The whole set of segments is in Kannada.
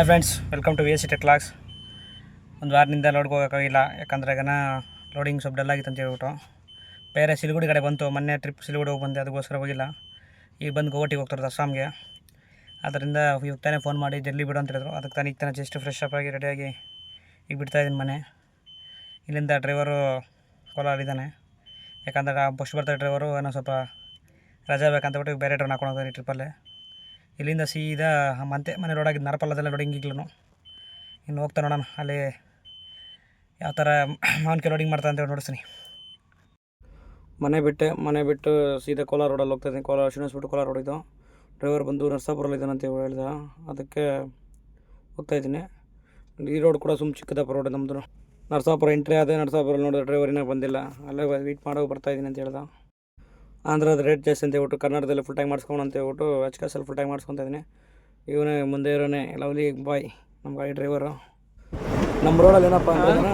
Hi friends, welcome to V S C tech class ಒಂದು ವಾರದಿಂದ ಲೋಡ್ಗೆ ಹೋಗೋಕ್ಕಾಗಿಲ್ಲ, ಯಾಕಂದ್ರೆ ಗನ ಲೋಡಿಂಗ್ ಸ್ವಲ್ಪ ಡಲ್ ಆಗಿತ್ತು ಅಂತ ಹೇಳ್ಬಿಟ್ಟು. ಬೇರೆ ಸಿಲಿಗುಡಿ ಕಡೆ ಬಂತು, ಮೊನ್ನೆ ಟ್ರಿಪ್ ಸಿಲಿಗುಡಿ ಹೋಗಿ ಬಂದೆ, ಅದಕ್ಕೋಸ್ಕರ ಹೋಗಿಲ್ಲ. ಈಗ ಬಂದು ಗೋವಾಟಿಗೆ ಹೋಗ್ತಾರೆ ಅಸ್ಸಾಮ್ಗೆ ಅದರಿಂದ ಇವಾಗ ತಾನೇ ಫೋನ್ ಮಾಡಿ ಜಲ್ಲಿ ಬಿಡು ಅಂತ ಹೇಳಿದ್ರು. ಅದಕ್ಕೆ ತಾನೇ ಈಗ ತಾನೇ ಜಸ್ಟ್ ಫ್ರೆಶ್ ಅಪ್ ಆಗಿ ರೆಡಿಯಾಗಿ ಈಗ ಬಿಡ್ತಾಯಿದ್ದೀನಿ ಮನೆ. ಇಲ್ಲಿಂದ ಡ್ರೈವರು ಕೋಲಾರಿದ್ದಾನೆ ಯಾಕಂದ್ರೆ ಬಸ್ ಬರ್ತಾ ಡ್ರೈವರು ಏನೋ ಸ್ವಲ್ಪ ರಜಾ ಬೇಕಂತ ಬಿಟ್ಟು ಬೇರೆ ಡ್ರೈವ್ ಹಾಕೊಂಡು ಹೋಗ್ತಾರೆ ಟ್ರಿಪ್ಪಲ್ಲೇ ಇಲ್ಲಿಂದ ಸೀದಾ ಮಂತೆ ಮನೆ ರೋಡ್ ಆಗಿದ್ದು ನರಪಲ್ಲದೆಲ್ಲ ಲೋಡಿಂಗ್ ಈಗಲೂ ಇನ್ನು ಹೋಗ್ತಾ ನೋಡೋಣ, ಅಲ್ಲಿ ಯಾವ ಥರ ಮಾವಿನಕಾಯಿ ರೋಡಿಂಗ್ ಮಾಡ್ತಾ ಅಂತೇಳಿ ನೋಡಿಸ್ತೀನಿ. ಮನೆ ಬಿಟ್ಟೆ, ಮನೆ ಬಿಟ್ಟು ಸೀದಾ ಕೋಲಾರ ರೋಡಲ್ಲಿ ಹೋಗ್ತಾ ಇದ್ದೀನಿ. ಕೋಲಾರ ಶ್ರೀನಿವಾಸ ಕೋಲಾರ ರೋಡ್ ಇದು. ಡ್ರೈವರ್ ಬಂದು ನರ್ಸಾಪುರಲ್ಲಿ ಇದ್ದಾನೆ ಅಂತ ಹೇಳ್ದ. ಅದಕ್ಕೆ ಹೋಗ್ತಾ ಇದ್ದೀನಿ. ಈ ರೋಡ್ ಕೂಡ ಸುಮ್ಮ ಚಿಕ್ಕದಪ್ಪ ರೋಡ್ ನಮ್ಮದು ನರಸಾಪುರ ಎಂಟ್ರಿ ಅದೇ ನರಸಾಪುರಲ್ಲಿ ನೋಡಿದ್ರೆ ಡ್ರೈವರ್ ಇನ್ನೂ ಬಂದಿಲ್ಲ. ಅಲ್ಲೇ ವೆಯ್ಟ್ ಮಾಡೋ ಬರ್ತಾಯಿದ್ದೀನಿ ಅಂತ ಹೇಳ್ದ. ಆಂಧ್ರದ ರೇಟ್ ಜಾಸ್ತಿ ಅಂತ ಹೇಳ್ಬಿಟ್ಟು ಕನ್ನಡದಲ್ಲಿ ಫುಲ್ ಟೈಮ್ ಮಾಡಿಸ್ಕೊಂಡು ಅಂತ ಹೇಳ್ಬಿಟ್ಟು ಎಚ್ ಕಾಸಲ್ಲಿ ಫುಲ್ ಟೈಮ್ ಮಾಡ್ಸ್ಕೊತಾ ಇದ್ದೀನಿ ಇವನೇ ಮುಂದೆ ಇರೋನೇ, ಲವ್ಲಿ, ಬಾಯ್ ನಮ್ಮ ಗಾಡಿ ಡ್ರೈವರು ನಮ್ಮ ರೋಡಲ್ಲಿ ಏನಪ್ಪ ಅಂತಂದ್ರೆ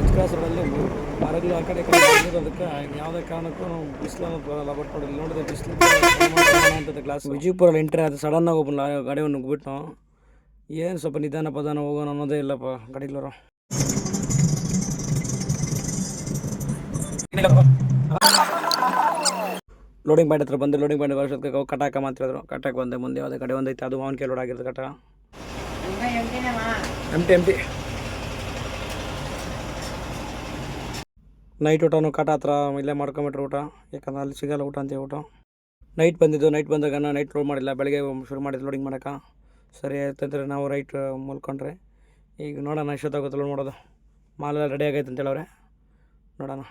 ಎಚ್ ಕಾಸ್ ರೋಡಲ್ಲಿ ಮರಗಳು ಆ ಕಡೆ ಅದಕ್ಕೆ ಯಾವುದೇ ಕಾರಣಕ್ಕೂ ಬಿಸಿಲು ಬರಲ್ಲ ಬಟ್ ನೋಡಿ ನೋಡಿದ್ರೆ ಬಿಸಿಲು ಅಂತದ್ದು ಗ್ಲಾಸ್ ವಿಜಯಪುರಲ್ಲಿ ಎಂಟ್ರಿ ಅದು ಸಡನ್ನಾಗಿ ಒಬ್ಬ ಗಾಡಿ ಒಂದು ಬಿಟ್ಟು ಏನು ಸ್ವಲ್ಪ ನಿಧಾನ ಪದಾನ ಹೋಗೋಣ ಅನ್ನೋದೇ ಇಲ್ಲಪ್ಪ ಗಾಡಿಗಳವರು ಲೋಡಿಂಗ್ ಪಾಯಿಂಟ್ ಹತ್ರ ಬಂದು ಲೋಡಿಂಗ್ ಪಾಯಿಂಟ್ ಹೋಗಿ ಕಟಾಕ ಅಂತ ಹೇಳಿದ್ರು. ಕಟಾಕ್ ಬಂದೆ ಮುಂದೆ ಯಾವುದೇ ಕಡೆ ಒಂದೈತೆ, ಅದು ಮಾವಿನ ಲೋಡ್ ಆಗಿರೋದು ಕಟ ಎಂಟಿ ಎಂಟಿ ನೈಟ್ ಊಟನೂ ಕಟ ಹತ್ರ ಇಲ್ಲೇ ಮಾಡ್ಕೊಂಬಿಟ್ರು ಊಟ. ಯಾಕಂದ್ರೆ ಅಲ್ಲಿ ಸಿಗಲ್ಲ ಊಟ ಅಂತ ಊಟ ನೈಟ್ ಬಂದಿದ್ದು ನೈಟ್ ಬಂದಾಗ ನೈಟ್ ಲೋಡ್ ಮಾಡಿಲ್ಲ. ಬೆಳಗ್ಗೆ ಶುರು ಮಾಡಿದ್ದು ಲೋಡಿಂಗ್ ಮಾಡೋಕೆ. ಸರಿ ಆಯ್ತಂದ್ರೆ ನಾವು ರೈಟ್ ಮುಲ್ಕೊಂಡ್ರೆ. ಈಗ ನೋಡೋಣ ಎಷ್ಟೊತ್ತಾಗುತ್ತೆ ಲೋಡ್ ಮಾಡೋದು. ಮಾಲೆಲ್ಲ ರೆಡಿ ಆಗೈತೆ ಅಂತೇಳವ್ರೆ ನೋಡೋಣ.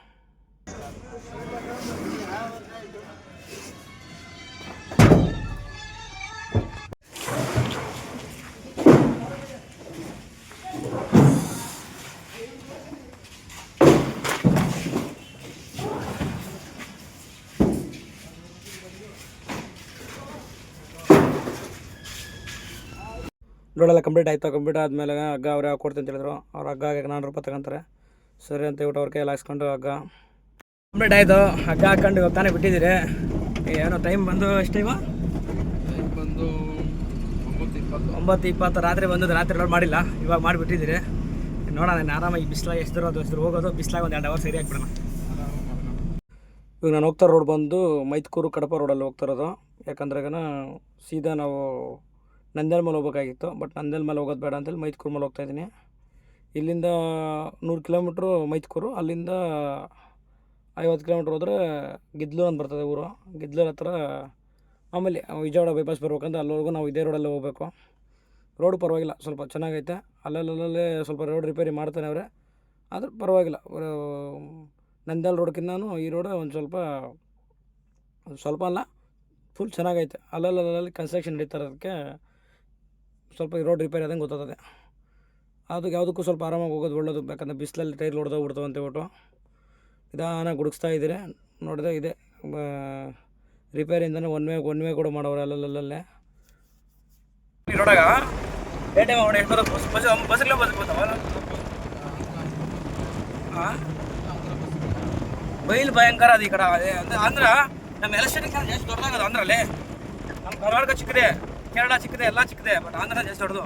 ಲೋಡೆಲ್ಲ ಕಂಪ್ಲೀಟ್ ಆಯಿತು ಕಂಪ್ಲೀಟ್ ಆದಮೇಲೆ ಹಗ್ಗ ಅವ್ರು ಕೊಡ್ತೀನಿ ಅಂತ ಹೇಳಿದ್ರು. ಅವ್ರು ಹಗ್ಗ ನಾನ್ನೂರು ರೂಪಾಯಿ ತಗೊಂತಾರೆ. ಸರಿ ಅಂತ ಹೇಳ್ಬಿಟ್ಟು ಅವ್ರ ಕೈಯಲ್ಲಿ ಹಾಕ್ಸ್ಕೊಂಡು ಹಗ್ಗ. ಕಂಪ್ಲೀಟ್ ಆಯಿತು. ಹಗ್ಗ ಹಾಕ್ಕೊಂಡು ಇವಾಗ ತಾನೇ ಬಿಟ್ಟಿದ್ದೀರಿ. ಏನೋ ಟೈಮ್ ಬಂದು ಎಷ್ಟು ಟೈಮು ಬಂದು ಒಂಬತ್ತು ಇಪ್ಪತ್ತು. ಒಂಬತ್ತು ಇಪ್ಪತ್ತು. ರಾತ್ರಿ ಬಂದು ರಾತ್ರಿ ಲೋಡ್ ಮಾಡಿಲ್ಲ. ಇವಾಗ ಮಾಡಿಬಿಟ್ಟಿದ್ದೀರಿ. ನೋಡೋಣ ನಾನು ಆರಾಮಾಗಿ ಬಿಸ್ಲಾಗ ಎಷ್ಟು ಅದು ಎಷ್ಟು ಹೋಗೋದು. ಬಿಸ್ಲಾಗ ಒಂದು ಎರಡು ಅವರ್ ಸರಿ ಹಾಕ್ಬಿಡೋಣ ಇವಾಗ ನಾನು ಹೋಗ್ತಾ ರೋಡ್ ಬಂದು ಮೈತ್ಕೂರು ಕಡಪ ರೋಡಲ್ಲಿ ಹೋಗ್ತಾ ಇರೋದು. ಯಾಕಂದ್ರೆ ಈಗ ಸೀದಾ ನಾವು ನಂದ್ಯಾಲ ಮೇಲೆ ಹೋಗ್ಬೇಕಾಗಿತ್ತು ಬಟ್ ನಂದ್ಯಾಲ ಮೇಲೆ ಹೋಗೋದು ಬೇಡ ಅಂತೇಳಿ ಮೈತ್ಕೂರು ಮೇಲೆ ಹೋಗ್ತಾ ಇದ್ದೀನಿ. ಇಲ್ಲಿಂದ ನೂರು ಕಿಲೋಮೀಟ್ರು ಮೈತ್ಕೂರು, ಅಲ್ಲಿಂದ ಐವತ್ತು ಕಿಲೋಮೀಟ್ರ್ ಹೋದ್ರೆ ಗಿದ್ಲೂರು ಅಂತ ಬರ್ತದೆ ಊರು. ಗಿದ್ಲೂರು ಹತ್ರ ಆಮೇಲೆ ವಿಜಯವಾಡ ಬೈಪಾಸ್ ಬರ್ಬೇಕಂದ್ರೆ ಅಲ್ಲಿವರೆಗೂ ನಾವು ಇದೇ ರೋಡಲ್ಲೇ ಹೋಗಬೇಕು. ರೋಡ್ ಪರವಾಗಿಲ್ಲ, ಸ್ವಲ್ಪ ಚೆನ್ನಾಗೈತೆ. ಅಲ್ಲಲ್ಲೇ ಸ್ವಲ್ಪ ರೋಡ್ ರಿಪೇರಿ ಮಾಡ್ತಾನೆ ಅವರೇ. ಆದ್ರೆ ಪರವಾಗಿಲ್ಲ ನಂದ್ಯಾಲ ರೋಡ್ಕಿಂತನೂ ಈ ರೋಡ್ ಒಂದು ಸ್ವಲ್ಪ ಸ್ವಲ್ಪ ಅಲ್ಲ ಫುಲ್ ಚೆನ್ನಾಗೈತೆ. ಅಲ್ಲಲ್ಲಲ್ಲಿ ಕನ್ಸ್ಟ್ರಕ್ಷನ್ ನಡೀತಾ ಇರೋದಕ್ಕೆ ಸ್ವಲ್ಪ ರೋಡ್ ರಿಪೇರಿ ಆದಂಗೆ ಗೊತ್ತಾಗ್ತದೆ. ಅದಕ್ಕೆ ಯಾವುದಕ್ಕೂ ಸ್ವಲ್ಪ ಆರಾಮಾಗಿ ಹೋಗೋದು ಒಳ್ಳೇದು. ಯಾಕಂದರೆ ಬಿಸಿಲಲ್ಲಿ ಟೈರ್ ಹೊಡೆದೋಗಿ ಬಿಡ್ತಾವೆ ಅಂತ ಹೇಳ್ಬಿಟ್ಟು ನಿಧಾನ ಗುಡುಗಿಸ್ತಾ ಇದ್ದೀರಿ. ನೋಡಿದೆ ಇದೆ. ರಿಪೇರಿಯಿಂದನೇ ಒನ್ ವೇ ಒನ್ ವೇ ಕೂಡ ಮಾಡೋರು ಅಲ್ಲಲ್ಲಲ್ಲೇ ರೋಡಾಗ ಬಸ್ಸಿಲ್ಲ ಬಸ್ ಬೈಲ್ ಭಯಂಕರ ಅದು ಈ ಕಡೆ. ಅದೇ ಅಂದ್ರೆ ಅಂದ್ರೆ ನಮ್ಮ ಎಲೆಕ್ಷನ್ ಎಷ್ಟು ದೊಡ್ಡದಾಗದ ಅಂದ್ರಲ್ಲಿ? ನಮ್ಮ ಕರ್ನಾಟಕ ಚಿಕ್ಕದೆ. ಕೇರಳ ಚಿಕ್ಕದೆ ಎಲ್ಲ ಚಿಕ್ಕದೆ ಬಟ್ ಆಂಧ್ರ ಜಾಸ್ತಿ ದೊಡ್ಡದು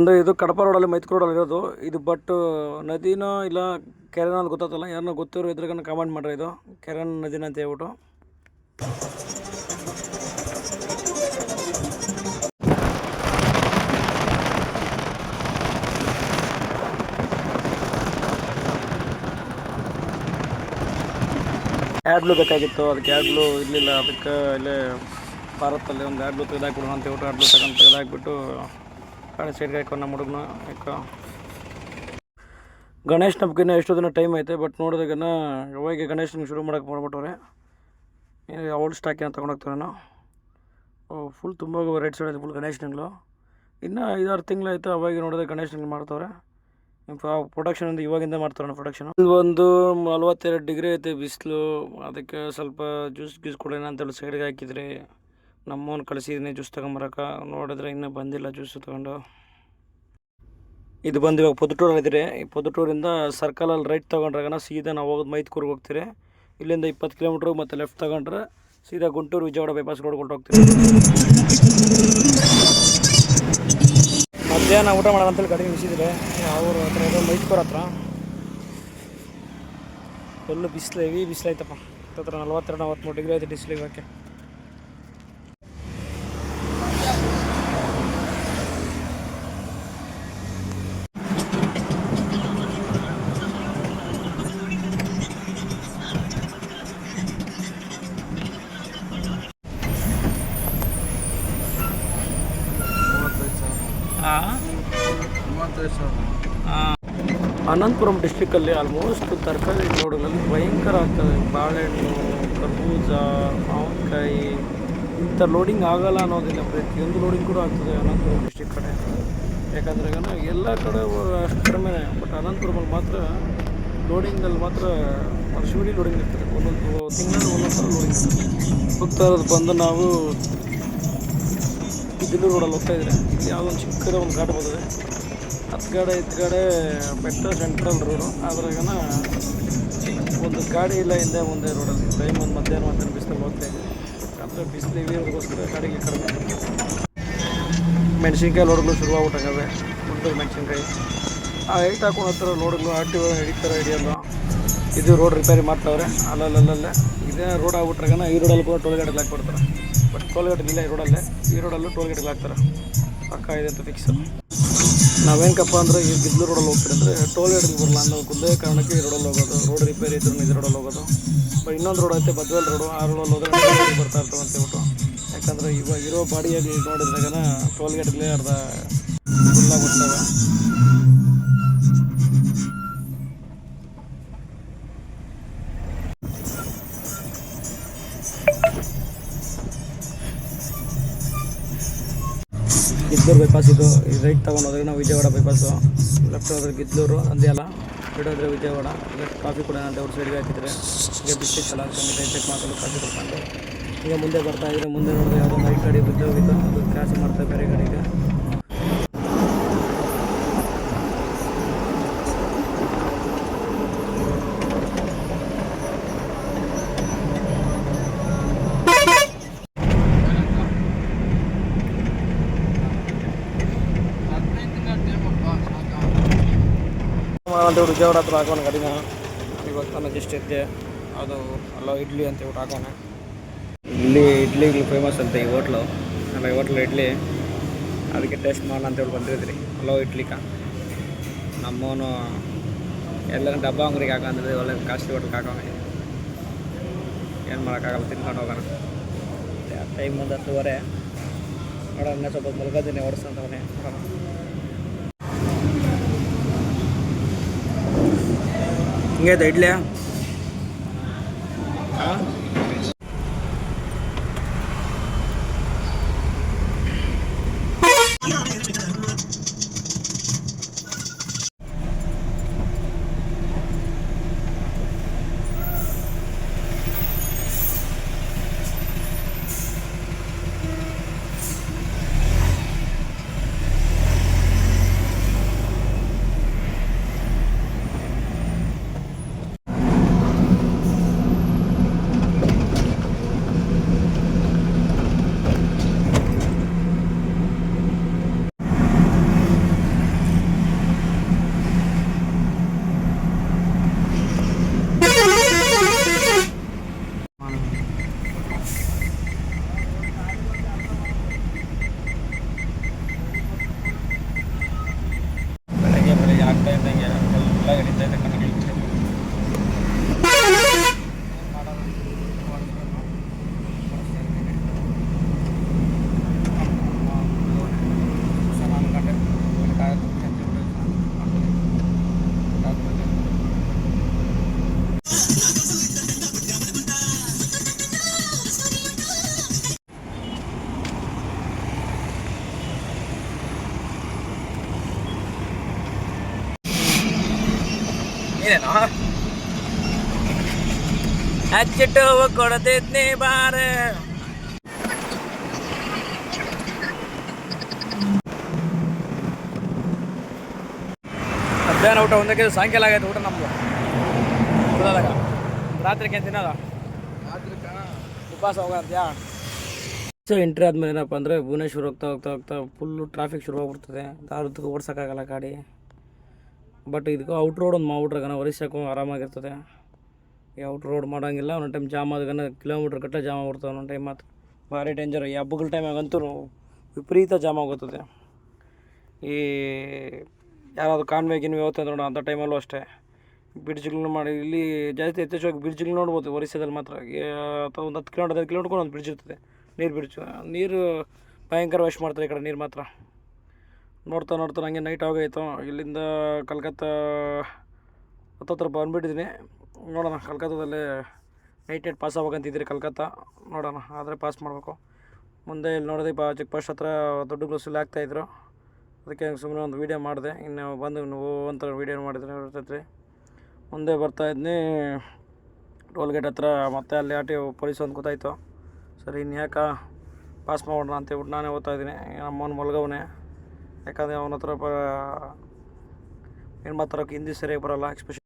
ಒಂದು ಇದು ಕಡಪ ರೋಡಲ್ಲಿ ರೋಡ್ ಅಲ್ಲಿ ಇರೋದು. ಇದು ಬಟ್ ನದಿನೋ ಇಲ್ಲ ಕೆರೆನೋ ಅಂತ ಗೊತ್ತಾಗ್ತಲ್ಲ. ಯಾರನ್ನೋ ಗೊತ್ತಿರೋ ಇದ್ರಾಗ ಕಾಮೆಂಟ್ ಮಾಡ್ರಿ ಇದು. ಕೆರೆನ, ನದಿನ ಅಂತ ಹೇಳ್ಬಿಟ್ಟು. ಆ್ಯಡ್ಲು ಬೇಕಾಗಿತ್ತು. ಅದಕ್ಕೆ ಬ್ಲೂ ಇರಲಿಲ್ಲ. ಅದಕ್ಕೆ ಇಲ್ಲೇ ಭಾರತಲ್ಲಿ ಒಂದು ಬ್ಲೂ ತೆಗೆದಾಕ್ಬಿಡೋಣ ಅಂತ ಹೇಳ್ಬಿಟ್ಟು ಬ್ಲೂ ತಗೊಂಡು ತೆಗೆದಾಕ್ಬಿಟ್ಟು ಸೈಡ್ಗೆ ಹಾಕೊಂಡು ನಮ್ಮ ಹುಡುಗನ ಗಣೇಶ್ ಹಬ್ಬಕ್ಕಿನ್ನ ಎಷ್ಟೋ ದಿನ ಟೈಮ್ ಐತೆ ಬಟ್ ನೋಡಿದಾಗ ಯಾವಾಗ ಗಣೇಶನ ಶುರು ಮಾಡೋಕೆ ಮಾಡ್ಬಿಟ್ಟವ್ರೆ ಓಲ್ಡ್ ಸ್ಟಾಕ್ ಏನು ತೊಗೊಂಡೋಗ್ತಾರೆ ನಾವು ಫುಲ್ ತುಂಬ ರೇಟ್ ಸೈಡ್ ಫುಲ್ ಗಣೇಶನಿಗಳು ಇನ್ನು ಐದಾರು ತಿಂಗಳಾಯ್ತು ಅವಾಗ ನೋಡಿದ್ರೆ ಗಣೇಶನಿಗೆ ಮಾಡ್ತವ್ರೆ. ಪ್ರೊಡಕ್ಷನ್ ಒಂದು ಇವಾಗಿಂದ ಮಾಡ್ತಾರೆ ಪ್ರೊಡಕ್ಷನ್ ಇದು ಒಂದು ನಲ್ವತ್ತೆರಡು ಡಿಗ್ರಿ ಐತೆ ಬಿಸಿಲು, ಅದಕ್ಕೆ ಸ್ವಲ್ಪ ಜ್ಯೂಸ್ ಗೀಸ್ ಕೊಡೋಣ ಅಂತೇಳಿ ಸೈಡ್ಗೆ ಹಾಕಿದ್ರಿ. ನಮ್ಮವ್ನು ಕಳಿಸಿದ್ದೀನಿ ಜ್ಯೂಸ್ ತಗೊಂಬರಕ್ಕೆ ನೋಡಿದ್ರೆ ಇನ್ನೂ ಬಂದಿಲ್ಲ ಜ್ಯೂಸ್ ತೊಗೊಂಡು. ಇದು ಬಂದು ಇವಾಗ ಪೊದ್ದುಟೂರಲ್ಲಿ ಇದ್ದೀರಿ ಈ ಪುದುಟೂರಿಂದ ಸರ್ಕಲಲ್ಲಿ ರೈಟ್ ತೊಗೊಂಡ್ರಾಗನ ಸೀದಾ ನಾವು ಹೋಗೋದು ಮೈತ್ಕೂರ್ಗೆ ಹೋಗ್ತೀರಿ. ಇಲ್ಲಿಂದ ಇಪ್ಪತ್ತು ಕಿಲೋಮೀಟ್ರ್ ಮತ್ತು ಲೆಫ್ಟ್ ತಗೊಂಡ್ರೆ ಸೀದಾ ಗುಂಟೂರು ವಿಜಯವಾಡ ಬೈಪಾಸ್ ರೋಡ್ ಕೊಟ್ಟು ಹೋಗ್ತೀವಿ ಮಧ್ಯಾಹ್ನ ಊಟ ಮಾಡೋಣ ಅಂತೇಳಿ ಗಾಡಿ ನಿಲ್ಲಿಸಿದ್ರೆ ಅವ್ರ ಹತ್ರ ಇರೋ ಮೈತ್ಕೂರ್ ಹತ್ರ. ಫುಲ್ಲು ಬಿಸಿಲು, ಹೆವಿ ಬಿಸಿಲು ಐತಪ್ಪ ಹತ್ರ ನಲ್ವತ್ತೆರಡು ನಲ್ವತ್ತ್ಮೂರು ಡಿಗ್ರಿ ಆಯಿತು ಡಿಸ್ಲಿಗೆ ಇವಾಗೆ ಅನಂತಪುರಂ ಡಿಸ್ಟಿಕಲ್ಲಿ ಆಲ್ಮೋಸ್ಟ್ ತರಕಾರಿ ರೋಡುಗಳಲ್ಲಿ ಭಯಂಕರ ಆಗ್ತದೆ. ಬಾಳೆಹಣ್ಣು, ಕರ್ಬೂಜ, ಮಾವಿನಕಾಯಿ, ಇಂಥ ಲೋಡಿಂಗ್ ಆಗಲ್ಲ ಅನ್ನೋದಿಲ್ಲ. ಪ್ರತಿಯೊಂದು ಲೋಡಿಂಗ್ ಕೂಡ ಆಗ್ತದೆ ಅನಂತಪುರಂ ಡಿಸ್ಟಿಕ್ ಕಡೆ. ಯಾಕಂದ್ರೆ ಎಲ್ಲ ಕಡೆ ಅಷ್ಟು ಕಡಿಮೆ. ಬಟ್ ಅನಂತಪುರಮಲ್ಲಿ ಮಾತ್ರ ಲೋಡಿಂಗಲ್ಲಿ ಮಾತ್ರ ವರ್ಷವಿಡೀ ಲೋಡಿಂಗ್ ಇರ್ತದೆ. ಒಂದೊಂದು ತಿಂಗಳಲ್ಲಿ ಒಂದೊಂದು ಥರ ಲೋಡಿಂಗ್ ಹೋಗ್ತಾ ಇರೋದು ಬಂದು ನಾವು ಇದನ್ನು ರೋಡಲ್ಲಿ ಹೋಗ್ತಾ ಇದ್ರೆ ಇಲ್ಲಿ ಯಾವುದೋ ಒಂದು ಚಿಕ್ಕದ ಒಂದು ಘಾಟ್ ಬರ್ತದೆ ಹತ್ತು ಇತ್ಗಡೆ ಬೆಟ್ಟ ಸೆಂಟ್ರಲ್ ರೋಡು ಅದ್ರಾಗನ ಒಂದು ಗಾಡಿ ಇಲ್ಲ ಹಿಂದೆ ಮುಂದೆ ರೋಡಲ್ಲಿ ಟೈಮ್ ಒಂದು ಮಧ್ಯಾಹ್ನ ಮಧ್ಯಾಹ್ನ ಬಿಸಿಲು ಹೋಗ್ತಾ ಇದ್ದೀವಿ ಅಂದರೆ ಬಿಸಿಲು ಇರೋದಕ್ಕೋಸ್ಕರ ಗಾಡಿಗೆ ಕಡಿಮೆ ಮೆಣಸಿನ್ಕಾಯಿ ಲೋಡ್ಗಳು ಶುರುವಾಗ್ಬಿಟ್ಟಂಗವೆ. ಮುಂದೆ ಮೆಣಸಿನ್ಕಾಯಿ. ಆ ಹೈಟ್ ಹಾಕೊಂಡು ಹತ್ತಿರ ಲೋಡ್ಗಳು ಆರ್ ಟಿ ಹಿಡಿತಾರೆ ಹಿಡಿಯಲ್ಲ ಇದು ರೋಡ್ ರಿಪೇರಿ ಮಾಡ್ತಾವ್ರೆ. ಅಲ್ಲಲ್ಲಲ್ಲೇ ಇದೇ ರೋಡ್ ಆಗ್ಬಿಟ್ರಾಗನ ಈ ರೋಡಲ್ಲಿ ಕೂಡ ಟೋಲ್ ಗಾಡಿಗೆ ಹಾಕ್ಬಿಡ್ತಾರೆ. ಬಟ್ ಟೋಲ್ ಗಾಡಿ ಇಲ್ಲ ಈ ರೋಡಲ್ಲೇ ಈ ರೋಡಲ್ಲೂ ಟೋಲ್ ಗಾಡಿಗೆ ಹಾಕ್ತಾರೆ. ಪಕ್ಕ ಇದೆ ಅಂತ ಫಿಕ್ಸ್ ನಾವೇನಕ್ಕಪ್ಪ ಅಂದರೆ ಈ ಬಿದ್ಲು ರೋಡಲ್ಲಿ ಹೋಗ್ತಾರೆ ಅಂದರೆ ಟೋಲ್ ಹಿಡಿದು ಬರಲ್ಲ ಅನ್ನೋ ಒಂದೇ ಕಾರಣಕ್ಕೆ ಈ ರೋಡಲ್ಲಿ ಹೋಗೋದು ರೋಡ್ ರಿಪೇರಿ ಇದ್ರೂ ಇದು ರೋಡಲ್ಲಿ ಹೋಗೋದು. ಬಟ್ ಇನ್ನೊಂದು ರೋಡ್ ಐತೆ ಬದ್ವೇಲ್ ರೋಡು ಆ ರೋಡಲ್ಲಿ ಹೋದ್ರೆ ಬರ್ತಾ ಇರ್ತವೆ ಅಂತ ಹೇಳ್ಬಿಟ್ಟು. ಯಾಕಂದರೆ ಇವಾಗ ಇರೋ ಬಾಡಿಯಲ್ಲಿ ನೋಡಿದ್ರಾಗನ ಟೋಲ್ ಗಾಡಿಗಳೇ ಅರ್ಧ ಫುಲ್ಲಾಗಿ ಬರ್ತವೆ. ಗಿದ್ದೂರು ಬೈಪಾಸ್ ಇದು ರೈಟ್ ತೊಗೊಂಡು ಹೋದ್ರೆ ನಾವು ವಿಜಯವಾಡ ಬೈಪಾಸು ಲೆಫ್ಟ್ ಹೋದ್ರೆ ಗಿದ್ದೂರು ಅಲ್ಲ. ರೈಟ್ ಹೋದ್ರೆ ವಿಜಯವಾಡ. ಲೆಫ್ಟ್ ಕಾಫಿ ಕೂಡ ಅಂತ ಅವ್ರ ಸೈಡ್ಗೆ ಹಾಕಿದ್ರೆ. ಈಗ ಬಿಸ್ಕೆಟ್ ಎಲ್ಲ ಹಾಕೊಂಡು ಚೆಕ್ ಮಾಡ್ಕೊಂಡು ಕಾಫಿ ಕೊಡ್ಕೊಂಡು. ಈಗ ಮುಂದೆ ಬರ್ತಾ ಇದ್ರೆ, ಮುಂದೆ ನೋಡಿದ್ರೆ ಯಾವುದೋ ಬೈಕ್ ಗಾಡಿ ಬಿದ್ದೋಗಿದ್ದು ಅದು ಕ್ಯಾಶ್ ಮಾಡ್ತಾರೆ ಬೇರೆ ಗಾಡಿಗೆ. ಅಂತೇಳಿ ವಿಜಯವಾಡ ಹತ್ರ ಹಾಕೋಣ ಕಡಿಮೆ ಇವತ್ತು ನಾನು ಜಸ್ಟ್ ಇದ್ದೆ ಅದು ಅಲ್ಲ ಇಡ್ಲಿ ಅಂತ ಹೇಳ್ಬಿಟ್ಟು ಹಾಕೋಣ ಇಲ್ಲಿ ಇಡ್ಲಿಗಳು ಫೇಮಸ್ ಅಂತ ಈ ಹೋಟ್ಲು ಅಲ್ಲ ಈ ಹೋಟ್ಲು ಇಡ್ಲಿ. ಅದಕ್ಕೆ ಟೇಸ್ಟ್ ಮಾಡೋಣ ಅಂತ ಹೇಳಿ ಬಂದಿದ್ರಿ. ಅಲೋ ಇಡ್ಲಿಕ ನಮ್ಮವನು ಎಲ್ಲ ಡಬ್ಬ ಅಂಗಡಿಗೆ ಹಾಕಂದ್ರೆ ಒಳ್ಳೆ ಕಾಸ್ಟ್ಲಿ ಹೋಟ್ಲಿಗೆ ಹಾಕೋಣ ಏನು ಮಾಡೋಕ್ಕಾಗಲ್ಲ, ತಿನ್ಕೊಂಡು ಹೋಗೋಣ. ಟೈಮ್ ಒಂದು ಹತ್ತುವರೆ. ನೋಡೋಣ ಸ್ವಲ್ಪ ಮಲ್ಕೋತೀನಿ ಓಡಿಸ್ತಂತವನೇ ನೋಡೋಣ ಹಿಂಗೈತೆ ಇಡ್ಲಿ. ಹಾಂ ಹಚ್ಚಿಟ್ಟು ಕೊಡದಿದ್ನಿ ಬಾರೆ. ಮಧ್ಯಾಹ್ನ ಊಟ ಒಂದಕ್ಕೆ ಸಾಯಂಕಾಲ ಆಗೈತೆ ಊಟ ನಮ್ದು. ಉಳ್ದಾಗ ರಾತ್ರಿಗೆ ತಿನ್ನೋದ? ಉಪವಾಸ ಹೋಗಂತ್ಯಾ ಸೊ ಎಂಟ್ರಿ ಆದ್ಮೇಲೆ ಏನಪ್ಪ ಅಂದರೆ ಭುವನೇಶ್ವರ್ ಹೋಗ್ತಾ ಹೋಗ್ತಾ ಹೋಗ್ತಾ ಫುಲ್ಲು ಟ್ರಾಫಿಕ್ ಶುರುವಾಗ್ಬಿಡ್ತದೆ ದಾರದಕ್ಕೆ ಓಡ್ಸೋಕ್ಕಾಗಲ್ಲ ಗಾಡಿ. ಬಟ್ ಇದಕ್ಕೂ ಔಟ್ ರೋಡ್ ಒಂದು ಮಾಡ್ಬಿಟ್ರೆ ಒರಿಸ್ಸಕ್ಕೂ ಆರಾಮಾಗಿರ್ತದೆ. ಔಟ್ ರೋಡ್ ಮಾಡೋಂಗಿಲ್ಲ ಒಂದೊಂದು ಟೈಮ್ ಜಾಮ್ ಆದಾಗ ಕಿಲೋಮೀಟ್ರ್ ಗಟ್ಟಲೆ ಜಾಮ್ ಆಗ್ಬಿಡ್ತವೆ ಒಂದೊಂದು ಟೈಮ್ ಮತ್ತು ಭಾರಿ ಡೇಂಜರ್ ಈ ಹಬ್ಬಗಳ ಟೈಮಾಗಂತೂ ವಿಪರೀತ ಜಾಮ್ ಆಗುತ್ತದೆ. ಈ ಯಾರಾದ್ರು ಕಾನ್ವೆ ಗಿನ್ವೆ ಹೋಗ್ತದೆ ನೋಡೋಣ ಅಂಥ ಟೈಮಲ್ಲೂ ಅಷ್ಟೇ. ಬ್ರಿಡ್ಜ್ಗಳನ್ನ ಮಾಡಿ, ಇಲ್ಲಿ ಜಾಸ್ತಿ ಯಥೇಚ್ಛವಾಗಿ ಬ್ರಿಡ್ಜ್ಗಳು ನೋಡ್ಬೋದು, ಒರಿಸ್ಸಾದಲ್ಲಿ ಮಾತ್ರ. ಅಥವಾ ಒಂದು ಹತ್ತು ಕಿಲೋಮೀಟರ್ ಹದಿನೈದು ಕಿಲೋಮೀಟ್ರ್ ಒಂದು ಬ್ರಿಡ್ಜ್ ಇರ್ತದೆ. ನೀರು ಬ್ರಿಡ್ಜ್ ನೀರು ಭಯಂಕರ ವೇಸ್ಟ್ ಮಾಡ್ತಾರೆ ಈ ಕಡೆ ನೀರು ಮಾತ್ರ. ನೋಡ್ತಾ ನೋಡ್ತಾ ನನಗೆ ನೈಟ್ ಆಗೋಯ್ತು. ಇಲ್ಲಿಂದ ಕಲ್ಕತ್ತಾ ಹತ್ತತ್ರ ಬಂದುಬಿಟ್ಟಿದ್ದೀನಿ. ನೋಡೋಣ, ಕಲ್ಕತ್ತಾದಲ್ಲಿ ನೈಟ್ ನೈಟ್ ಪಾಸ್ ಆಗ್ಬೇಕಂತಿದ್ದೀರಿ ಕಲ್ಕತ್ತಾ. ನೋಡೋಣ, ಆದರೆ ಪಾಸ್ ಮಾಡಬೇಕು. ಮುಂದೆ ಇಲ್ಲಿ ನೋಡಿದೆ ಬಾ ಚೆಕ್ ಪೋಸ್ಟ್ ಹತ್ರ ದೊಡ್ಡ ಗ್ಲೋಸಲ್ಲಿ ಆಗ್ತಾಯಿದ್ರು ಅದಕ್ಕೆ ಸುಮ್ಮನೆ ಒಂದು ವೀಡಿಯೋ ಮಾಡಿದೆ. ಇನ್ನು ಬಂದು ನೀವು ಅಂತ ವೀಡಿಯೋ ಮಾಡಿದ್ರೆ ಇರ್ತೈತೆ ಮುಂದೆ ಬರ್ತಾ ಇದ್ನಿ. ಟೋಲ್ ಗೇಟ್ ಹತ್ರ ಮತ್ತೆ ಅಲ್ಲಿ ಆಟಿ ಪೊಲೀಸ್ ಒಂದು ಗೊತ್ತಾಯ್ತು. ಸರಿ, ಇನ್ನು ಯಾಕೆ ಪಾಸ್ ಮಾಡೋಣ ಅಂತ ಹೇಳ್ಬಿಟ್ಟು ನಾನೇ ಓದ್ತಾ ಇದ್ದೀನಿ. ಅಮ್ಮನ ಮಲ್ಗವನೇ. ಯಾಕಂದರೆ ಅವನ ಹತ್ರ ಏನು ಮಾತಾಡೋಕೆ ಹಿಂದಿ ಸರಿಯಾಗಿ ಬರೋಲ್ಲ ಎಕ್ಸ್ಪೆಷಲ್ ಬಿಸಿ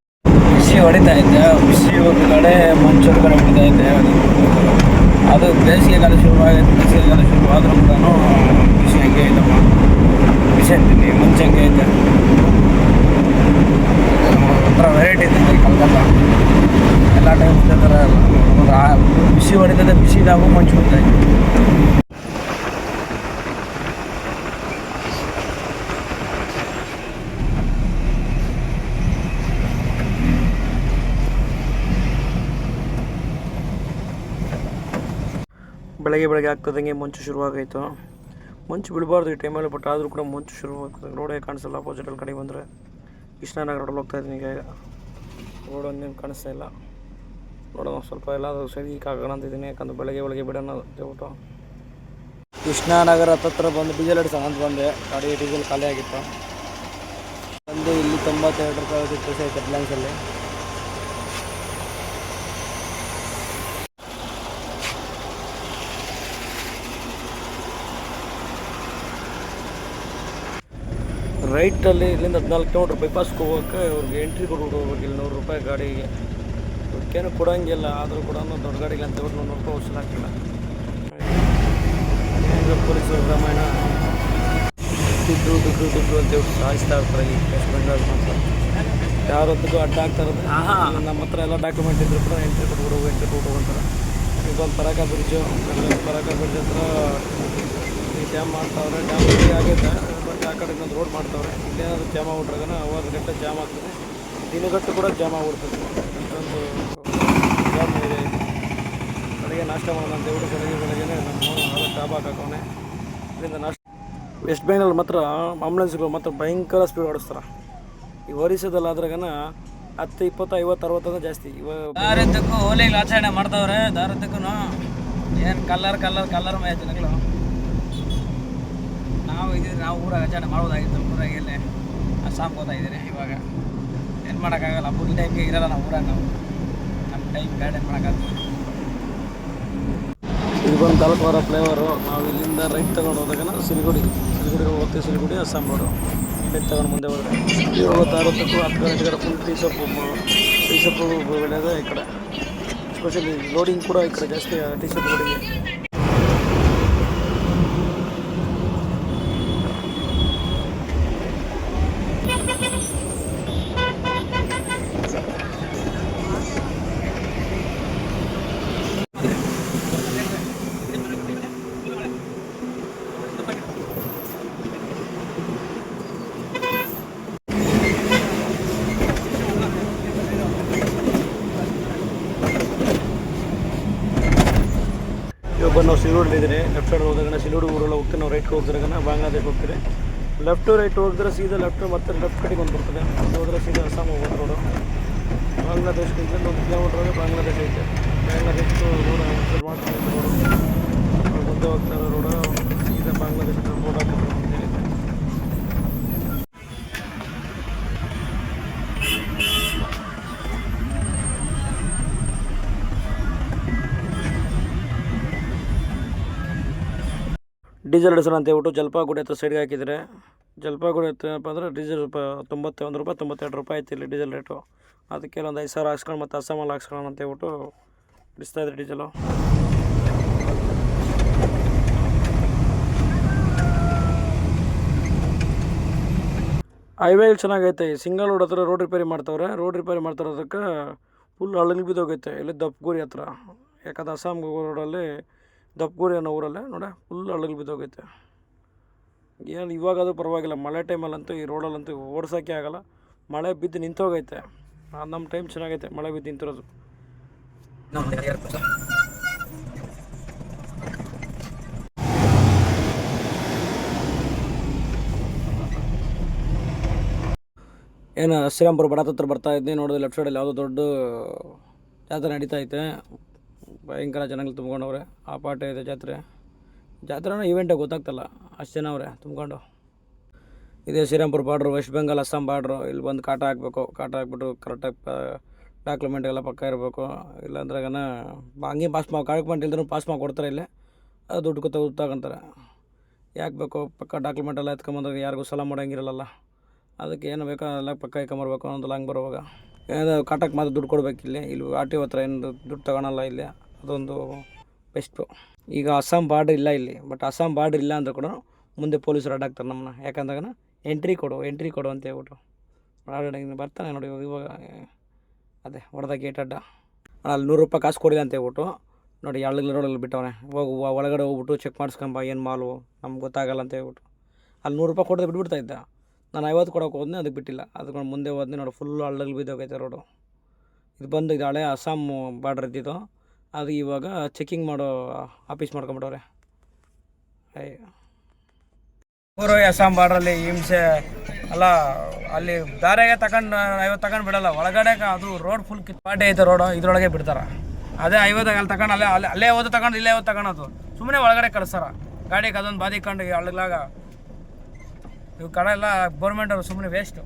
ಹೊಡಿತಾ ಇದ್ದೆ. ಬಿಸಿ ಒಂದು ಕಡೆ ಮಂಚೂರು ಕಡೆ ಹೊಡಿತಾ ಇದ್ದೆ. ಅದು ಬೇಸಿಗೆಗಾಲ ಬೇಸಿಗೆ ಕಾಲ ಶುರುವಾದ್ರೂ ಕೂಡ ಬಿಸಿ ಹಂಗೆ ಇದ್ದಮ್ಮ ಬಿಸಿ ಅಂತೀನಿ ಮುಂಚೆ ಹಂಗೆ ಇದ್ದೆ. ಒಂಥರ ವೆರೈಟಿ ಇದೆ ಕಲ್ಕತ್ತ. ಎಲ್ಲ ಟೈಮ್ ಬಿಸಿ ಥರ ಬಿಸಿ ಹೊಡಿತದೆ ಮುಂಚೆ ಮಂಚು ಹೊಡಿತೈತೆ ಬೆಳಗ್ಗೆ ಬೆಳಗ್ಗೆ ಆಗ್ತದಂಗೆ ಮಂಚು ಶುರುವಾಗಾಯಿತು ಮಂಚು ಬಿಡಬಾರ್ದು ಈ ಟೈಮಲ್ಲಿ ಬಟ್ ಆದರೂ ಕೂಡ ಮಂಚು ಶುರುವಾಗ್ತದೆ ರೋಡೇ ಕಾಣಿಸಲ್ಲ ಅಪೋಸಿಟಲ್ಲಿ ಕಡೆ ಬಂದರೆ. ಕೃಷ್ಣನಗರ ರೋಡಲ್ಲಿ ಹೋಗ್ತಾ ಇದ್ದೀನಿ ಈಗ. ರೋಡ್ ಒಂದೇನು ಕಾಣಿಸ್ತಾ ಇಲ್ಲ. ನೋಡೋಣ, ಸ್ವಲ್ಪ ಎಲ್ಲಾದರೂ ಸರಿ ಆಗೋಣ ಅಂತಿದ್ದೀನಿ ಯಾಕಂದ್ರೆ ಬೆಳಗ್ಗೆ ಬೆಳಗ್ಗೆ ಬಿಡೋಣ ಅಂತ ಹೇಳ್ಬಿಟ್ಟು. ಕೃಷ್ಣನಗರ ಹತ್ತತ್ರ ಬಂದು ಡೀಸೆಲ್ ಅಡಿಸೋಣ ಅಂತ ಬಂದೆ. ಗಾಡಿ ಡೀಸೆಲ್ ಖಾಲಿ ಆಗಿತ್ತು. ಬಂದು ಇಲ್ಲಿ ತೊಂಬತ್ತೆರಡು ರೂಪಾಯಿ ಐತೆ ರಿಲಯನ್ಸಲ್ಲಿ ರೈಟಲ್ಲಿ ಇಲ್ಲಿಂದ ಹದಿನಾಲ್ಕು ಕಿಲೋಮೀಟ್ರ್ ಬೈಪಾಸ್ಗೆ ಹೋಗೋಕೆ ಅವ್ರಿಗೆ ಎಂಟ್ರಿ ಕೊಡ್ಬಿಟ್ಟು ಹೋಗ್ಬೇಕು. ಇಲ್ಲಿ ನೂರು ರೂಪಾಯಿ ಗಾಡಿಗೆ ಏನು ಕೊಡೋಂಗಿಲ್ಲ. ಆದರೂ ಕೂಡ ದೊಡ್ಡ ಗಾಡಿಗೆ ಅಂತ ಹೇಳ್ಬಿಟ್ಟು ನೂರು ರೂಪಾಯಿ ವಸೂಲು ಹಾಕಿಲ್ಲ ಪೊಲೀಸರು ರಾಮಾಯಣ. ದುಡ್ಡು ದುಡ್ಡು ದುಡ್ಡು ಅಂತ ಹೇಳಿ ಸಾಯಿಸ್ತಾ ಇರ್ತಾರೆ ಈ ವೆಸ್ಟ್ ಬೆಂಗಾಲ್ ಮಾತ್ರ. ಯಾರೊತ್ತಿಗೂ ಅಡ್ಡ ಆಗ್ತಾ ಇರೋದು. ನಮ್ಮ ಹತ್ರ ಎಲ್ಲ ಡಾಕ್ಯುಮೆಂಟ್ ಇದ್ರು ಕೂಡ ಎಂಟ್ರಿ ಕೊಟ್ಬಿಡು ಎಂಟ್ರಿ ಕೊಟ್ಟು ಅಂತಾರೆ. ಇದೊಂದು ಪರಾಕ ಬ್ರಿಡ್ಜು ಪರಾಕ ಬ್ರಿಡ್ಜ್ ಹತ್ರ ಈ ಡ್ಯಾಮ್ ಮಾಡ್ತಾವ್ರೆ ಡ್ಯಾಮ್ ಆಗೈತೆ. ಆ ಕಡೆ ಇನ್ನೊಂದು ರೋಡ್ ಮಾಡ್ತಾವ್ರೆ. ಇಲ್ಲೇನಾದ್ರು ಜಾಮ್ ಆಗ್ಬಿಟ್ರಾಗ ಅವಾಗ ಗಂಟೆ ಜಾಮ್ ಆಗ್ತದೆ. ದಿನಗಟ್ಟು ಕೂಡ ಜಾಮ್ ಆಗ್ಬಿಡ್ತದೆ. ಇಷ್ಟೊಂದು ಜಾಮ್ ಇದೆ. ಬೆಳಗ್ಗೆ ನಾಷ್ಟ ಮಾಡೋಣ ಅಂತ ಬೆಳಗ್ಗೆ ಬೆಳಗ್ಗೆ ನಮ್ಮ ಡಾಬಾಕ್ ಹಾಕೋನೆ ಇದರಿಂದ ನಾಷ್ಟ ವೆಸ್ಟ್ ಬೆಂಗಾಲ್ ಮಾತ್ರ ಆಂಬುಲೆನ್ಸ್ಗಳು ಮಾತ್ರ ಭಯಂಕರ ಸ್ಪೀಡ್ ಓಡಿಸ್ತಾರೆ. ಈ ಒರಿಸದಲ್ಲಿ ಆದ್ರಾಗನ ಹತ್ತು, ಇಪ್ಪತ್ತು, ಐವತ್ತು ಅರವತ್ತಂದ್ರೆ ಜಾಸ್ತಿ. ಇವಾಗ ದಾರದ್ದಕ್ಕೂ ಹೋಲಿಗೆ ಆಚರಣೆ ಮಾಡ್ತಾವ್ರೆ. ದಾರದ್ದಕ್ಕೂ ಏನು ಕಲ್ಲರ್ ಕಲ್ಲರ್ ಕಲ್ಲರ್ ಮೇ ಜನಗಳು? ನಾವು ಇದ್ದೀವಿ, ನಾವು ಊರಾಗ ಆಚರಣೆ ಮಾಡೋದಾಗಿತ್ತು ಊರಾಗ ಎಲ್ಲೇ ಅಸ್ಸಾಂ ಇದ್ದೀನಿ ಇವಾಗ. ಏನು ಮಾಡೋಕ್ಕಾಗಲ್ಲ ಫುಲ್ ಟೈಮ್ಗೆ ಇರಲ್ಲ ನಾವು ಊರಾಗ ನಾವು. ನಮ್ಮ ಟೈಮ್ ಗಾರ್ಡನ್ ಮಾಡೋಕ್ಕಾಗ್ತದೆ ಇದು ಬಂದು ತಾಲೂಕುವಾರ ಫ್ಲೇವರು ನಾವು ಇಲ್ಲಿಂದ ರೈಟ್ ತೊಗೊಂಡು ಹೋದಾಗ ಸಿಲಿಗುಡಿ ಸಿಲಿಗುಡಿಗೆ ಹೋಗ್ತೀವಿ ಸಿಲಿಗುಡಿ ಅಸ್ಸಾಂ ರೋಡು ರೈಟ್ ತೊಗೊಂಡು ಮುಂದೆ ಹೋದ್ರೆ. ಇವತ್ತು ಅರವತ್ತಕ್ಕೂ ಹತ್ತು ಗಂಟೆಗೆ ಫುಲ್ ಟೀ ಸೊಪ್ಪು ಟೀ ಸೊಪ್ಪು ಬೆಳೆಯೋದು ಈ ಕಡೆ. ಸ್ಪೆಷಲಿ ಲೋಡಿಂಗ್ ಕೂಡ ಈ ಕಡೆ ಜಾಸ್ತಿ ಟೀ ಸೊಪ್ಪು ಲೋಡಿಂಗ್ ನಾವು ಸಿಲುಡಿ ಇದ್ದೀನಿ ಲೆಫ್ಟ್ ಸೈಡ್ ಹೋದಾಗ ಸಿಲೂರು ಊರೆಲ್ಲ ಹೋಗ್ತೀವಿ. ನಾವು ರೈಟ್ಗೆ ಹೋಗ್ತಿರಾಗ ಬಾಂಗ್ಲಾದೇಶ ಹೋಗ್ತೀನಿ ಲೆಫ್ಟ್ ರೈಟ್ ಹೋಗಿದ್ರೆ ಸೀದಾ ಲೆಫ್ಟ್ ಮತ್ತೆ ಲೆಫ್ಟ್ ಕಡೆಗೆ ಒಂದು ಬರ್ತದೆ ಹೋದ್ರೆ ಸೀದಾ ಅಸ್ಸಾಂ ಹೋಗೋದು ರೋಡು ಬಾಂಗ್ಲಾದೇಶದಿಂದ ಒಂದು ಕಿಲೋಮೀಟ್ರ್ ಬಾಂಗ್ಲಾದೇಶ ಐತೆ ಬಾಂಗ್ಲಾದೇಶ ರೋಡ್ ಮಾಡ್ತಾರೆ ರೋಡು ಮುಂದೆ ಹೋಗ್ತಾರೆ ರೋಡು ಸೀದಾ ಬಾಂಗ್ಲಾದೇಶ ರೋಡ್ ಹಾಕಿದ್ರೆ ಡೀಸೆಲ್ ಹಿಡಿಸೋಣ ಅಂತ ಹೇಳ್ಬಿಟ್ಟು ಜಲ್ಪಾಗುಡಿ ಹತ್ರ ಸೈಡ್ಗೆ ಹಾಕಿದರೆ, ಜಲ್ಪಾಗುಡಿ ಹತ್ರ ಏನಪ್ಪ ಅಂದರೆ ಡೀಸೆಲ್ ರೂಪಾಯಿ ತೊಂಬತ್ತೊಂದು ರೂಪಾಯಿ, ತೊಂಬತ್ತೆರಡು ರೂಪಾಯಿ ಐತಿ ಇಲ್ಲಿ ಡೀಸೆಲ್ ರೇಟು. ಅದಕ್ಕೆ ಒಂದು ಐದು ಸಾವಿರ ಹಾಕ್ಸ್ಕೊಂಡು ಮತ್ತು ಅಸ್ಸಾಮಲ್ಲಿ ಹಾಕ್ಸ್ಕೊಳ್ಳೋಣ ಅಂತ ಹೇಳ್ಬಿಟ್ಟು ಇದ್ದಾರೆ ಡೀಸೆಲು. ಹೈವೇ ಚೆನ್ನಾಗೈತೆ. ಸಿಂಗಲ್ ರೋಡ್ ಹತ್ರ ರೋಡ್ ರಿಪೇರಿ ಮಾಡ್ತವ್ರೆ. ರೋಡ್ ರಿಪೇರಿ ಮಾಡ್ತಾರೋದಕ್ಕೆ ಫುಲ್ ಹಳ್ಳಿಗೆ ಬಿದ್ದೋಗೈತೆ. ಇಲ್ಲಿ ದಪ್ಪಗುರಿ ಹತ್ರ. ಯಾಕಂದ್ರೆ ಅಸ್ಸಾಂ ರೋಡಲ್ಲಿ ದಪ್ಪಗುರಿ ಅನ್ನೋ ಊರಲ್ಲೇ, ನೋಡ ಫುಲ್ ಹಳ್ಳಂಗಿ ಬಿದ್ದೋಗೈತೆ. ಏನು ಅದು ಪರವಾಗಿಲ್ಲ, ಮಳೆ ಟೈಮಲ್ಲಂತೂ, ಈ ರೋಡಲ್ಲಂತೂ ಓಡ್ಸೋಕ್ಕೆ ಆಗಲ್ಲ. ಮಳೆ ಬಿದ್ದು ನಿಂತೋಗೈತೆ. ನಮ್ಮ ಟೈಮ್ ಚೆನ್ನಾಗೈತೆ, ಮಳೆ ಬಿದ್ದು ನಿಂತಿರೋದು. ಏನು, ಶ್ರೀರಾಮ್ಪುರ ಬಡಾತ್ ಹತ್ರ ಬರ್ತಾ ಇದ್ದೀನಿ ನೋಡೋದು ಲೆಫ್ಟ್ ಸೈಡಲ್ಲಿ ಯಾವುದೋ ದೊಡ್ಡ ಜಾತ್ರೆ ನಡೀತಾ ಐತೆ. ಭಯಂಕರ ಜನಗಳು ತುಂಬ್ಕೊಂಡವ್ರೆ. ಆ ಪಾಠ ಇದೆ ಜಾತ್ರೆ. ಜಾತ್ರೆ ಇವೆಂಟೇ ಗೊತ್ತಾಗ್ತಲ್ಲ. ಅಷ್ಟು ಜನ ಅವರೇ ತುಂಬ್ಕೊಂಡು. ಇದೇ Srirampur border West Bengal Assam border ಇಲ್ಲಿ ಬಂದು ಕಾಟ ಹಾಕಬೇಕು. ಕಾಟ ಹಾಕ್ಬಿಟ್ಟು ಕರೆಕ್ಟಾಗಿ ಡಾಕ್ಯುಮೆಂಟ್ ಎಲ್ಲ ಪಕ್ಕ ಇರಬೇಕು. ಇಲ್ಲಾಂದ್ರಾಗನ ಹಂಗೆ ಪಾಸ್ ಮಾ ಡಾಕ್ಯುಮೆಂಟ್ ಇಲ್ದ್ರೂ ಪಾಸ್ ಮಾಡಿ ಕೊಡ್ತಾರೆ ಇಲ್ಲೇ. ಅದು ದುಡ್ಡು ಕೊತ್ತ ತಗೊಂತಾರೆ ಯಾಕೆ ಬೇಕು? ಪಕ್ಕ ಡಾಕ್ಯುಮೆಂಟ್ ಎಲ್ಲ ಎತ್ಕೊಂಬಂದ್ರೆ ಯಾರಿಗೂ ಸಲ ಮಾಡೋಂಗಿರಲ್ಲ ಅದಕ್ಕೆ ಏನು ಬೇಕೋ? ಎಲ್ಲ ಪಕ್ಕ ಇಕ್ಕೊಂಬರ್ಬೇಕು ಅನ್ನೋದು ಹಂಗೆ ಬರುವಾಗ. ಏನೋ ಕಾಟಕ್ಕೆ ಮಾತ್ರ ದುಡ್ಡು ಕೊಡ್ಬೇಕು ಇಲ್ಲಿ. ಇಲ್ಲಿ ಆರ್ ಟಿ ಹತ್ರ ಏನು ದುಡ್ಡು ತಗೊಳಲ್ಲ ಇಲ್ಲಿ. ಅದೊಂದು ಬೆಸ್ಟು ಈಗ ಅಸ್ಸಾಂ ಬಾರ್ಡ್ರ್ ಇಲ್ಲ ಇಲ್ಲಿ ಬಟ್ ಅಸ್ಸಾಂ ಬಾರ್ಡ್ರ್ ಇಲ್ಲ ಅಂದ್ರೆ ಕೂಡ ಮುಂದೆ ಪೊಲೀಸರು ಅಡ್ಡಾಕ್ತಾರೆ ನಮ್ಮನ್ನ. ಯಾಕಂದಾಗ ಎಂಟ್ರಿ ಕೊಡು ಎಂಟ್ರಿ ಕೊಡು ಅಂತ ಹೇಳ್ಬಿಟ್ಟು ಬರ್ತಾನೆ ನೋಡಿ, ಇವಾಗ ಅದೇ, ಹೊಡೆದ ಗೇಟ್ ಅಡ್ಡ. ಅಲ್ಲಿ ನೂರು ರೂಪಾಯಿ ಕಾಸು ಕೊಡಿಲ್ಲ ಅಂತ ಹೇಳ್ಬಿಟ್ಟು ನೋಡಿ, ಎಳ್ಳು ರೋಡಲ್ಲಿ ಬಿಟ್ಟವನೆ. ಹೋಗು ಒಳಗಡೆ ಹೋಗ್ಬಿಟ್ಟು ಚೆಕ್ ಮಾಡಿಸ್ಕೊಂಬ, ಏನು ಮಾಲು, ನಮ್ಗೆ ಗೊತ್ತಾಗಲ್ಲ ಅಂತ ಹೇಳ್ಬಿಟ್ಟು ಅಲ್ಲಿ ನೂರು ರೂಪಾಯಿ ಕೊಡದೆ ಬಿಟ್ಬಿಡ್ತಾ ಇದ್ದ. ನಾನು ಐವತ್ತು ಕೊಡೋಕೆ ಹೋದ್ನೆ ಅದಕ್ಕೆ ಬಿಟ್ಟಿಲ್ಲ. ಅದಕ್ಕೆ ಮುಂದೆ ಹೋದ್ನೆ ನೋಡಿ ಫುಲ್ ಹಳ್ಳಗಳು ಬಿದ್ದೋಗೈತೆ ರೋಡು ಇದು ಬಂದು ಇದು ಹಳೆ ಅಸ್ಸಾಂ ಬಾರ್ಡ್ರ್ ಇದ್ದಿದ್ದು. ಅದು ಇವಾಗ ಚೆಕಿಂಗ್ ಮಾಡೋ ಆಫೀಸ್ ಮಾಡ್ಕೊಂಬಿಟ್ಟವ್ರೆ. ಊರು ಅಸ್ಸಾಂ ಬಾರ್ಡ್ರಲ್ಲಿ ಹಿಂಸೆ ಅಲ್ಲ ಅಲ್ಲಿ ದಾರಿಗೆ ತಗೊಂಡು ಐವತ್ತು ತಗೊಂಡು ಬಿಡಲ್ಲ ಒಳಗಡೆ ಅದು ರೋಡ್ ಫುಲ್ ಕಿತ್ಪಾಟಿ ಐತೆ ರೋಡು ಇದ್ರೊಳಗೆ ಬಿಡ್ತಾರೆ. ಅದೇ ಐವತ್ತು ಅಲ್ಲಿ ತಗೊಂಡು ಅಲ್ಲೇ ಅಲ್ಲೇ ಅಲ್ಲೇ ಓದು ತಗೊಂಡು ಇಲ್ಲೇ ಓದು ತಗೊಳೋದು ಸುಮ್ಮನೆ ಒಳಗಡೆ ಕಳಿಸ್ತಾರ. ಗಾಡಿಗೆ ಅದೊಂದು ಬಾದಿ ಕಂಡು ಅಳಗ್ಲಾಗ ಇವು ಕಡೆ ಎಲ್ಲ ಗೌರ್ಮೆಂಟ್ ಅವರು ಸುಮ್ಮನೆ ವೇಸ್ಟು